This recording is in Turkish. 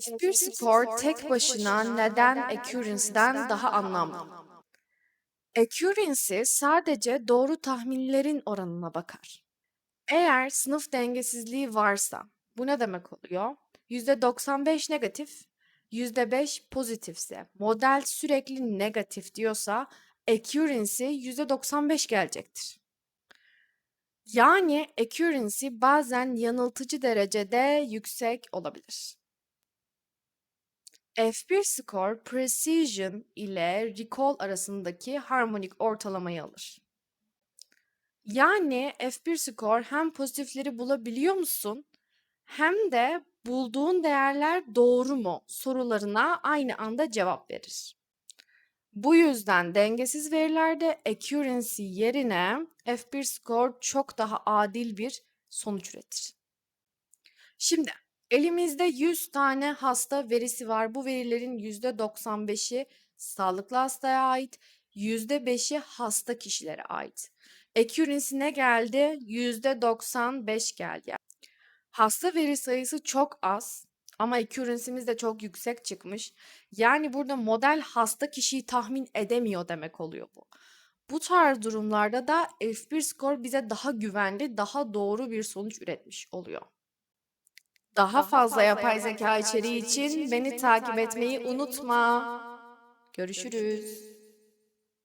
F1 score tek başına neden accuracy'den daha anlamlı? Accuracy sadece doğru tahminlerin oranına bakar. Eğer sınıf dengesizliği varsa, bu ne demek oluyor? %95 negatif, %5 pozitifse, model sürekli negatif diyorsa accuracy %95 gelecektir. Yani accuracy bazen yanıltıcı derecede yüksek olabilir. F1 score precision ile recall arasındaki harmonik ortalamayı alır. Yani F1 score hem pozitifleri bulabiliyor musun hem de bulduğun değerler doğru mu sorularına aynı anda cevap verir. Bu yüzden dengesiz verilerde accuracy yerine F1 score çok daha adil bir sonuç üretir. Şimdi elimizde 100 tane hasta verisi var. Bu verilerin %95'i sağlıklı hastaya ait, %5'i hasta kişilere ait. Accuracy geldi? %95 geldi. Hasta veri sayısı çok az ama accuracy'miz de çok yüksek çıkmış. Yani burada model hasta kişiyi tahmin edemiyor demek oluyor bu. Bu tarz durumlarda da F1 score bize daha güvenli, daha doğru bir sonuç üretmiş oluyor. Daha fazla yapay zeka içeriği için beni takip etmeyi unutma. Görüşürüz.